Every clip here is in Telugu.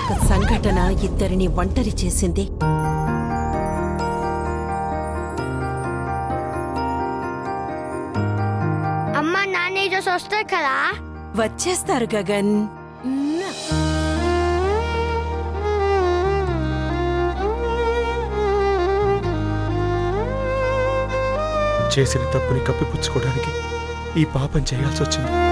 సంఘటన ఇద్దరిని ఒంటరి చేసింది. అమ్మ నాన్న ఈరోజు వస్తారు కదా? వచ్చేస్తారు గగన్. చేసిన తప్పుని కప్పిపుచ్చుకోవడానికి ఈ పాపం చేయాల్సి వచ్చింది.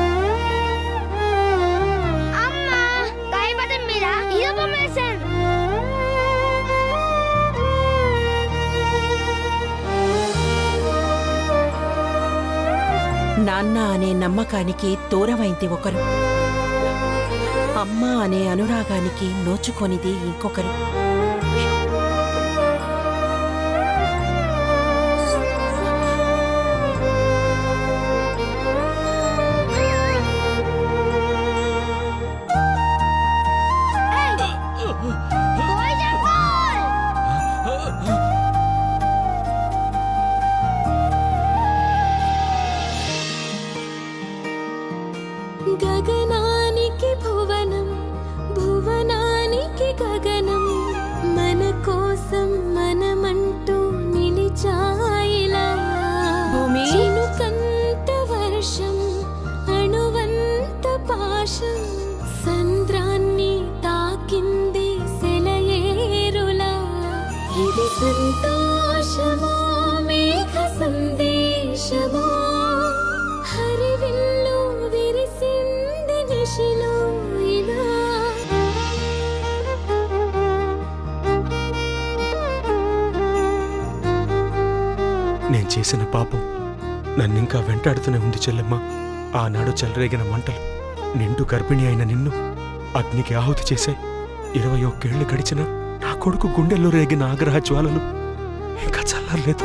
నాన్న అనే నమ్మకానికి దూరమైంది ఒకరు. అమ్మ అనే అనురాగానికి నోచుకొనిది ఇంకొకరు. గగనానికి భువనం భువనానికి గగనం. మన కోసం మనమంటూ నిలిచాయిలా? చినుకంత వర్షం అణువంత పాశం. సంద్రాన్ని తాకింది సెలయేరులా. ఇది సంతోషమో మేఘ సందేశమో? నేను చేసిన పాపం నన్నింకా వెంటాడుతూనే ఉంది చెల్లెమ్మ. ఆనాడు చెలరేగిన మంటలు నిండు గర్భిణి అయిన నిన్ను అగ్నికి ఆహుతి చేశాయి. ఇరవై ఒక్కేళ్ళు గడిచినా నా కొడుకు గుండెల్లో రేగిన ఆగ్రహ జ్వాలలు ఇంకా చల్లర్లేదు.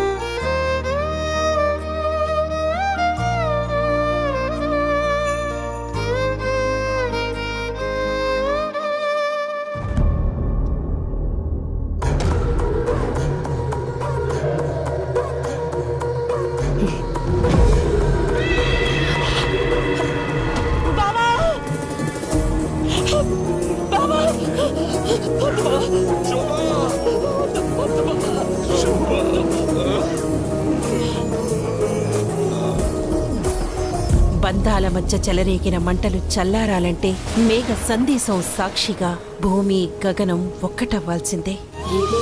బంధాల మధ్య చెలరేగిన మంటలు చల్లారాలంటే మేఘ సందేశం సాక్షిగా భూమి గగనం ఒక్కటవ్వాల్సిందే. ఇది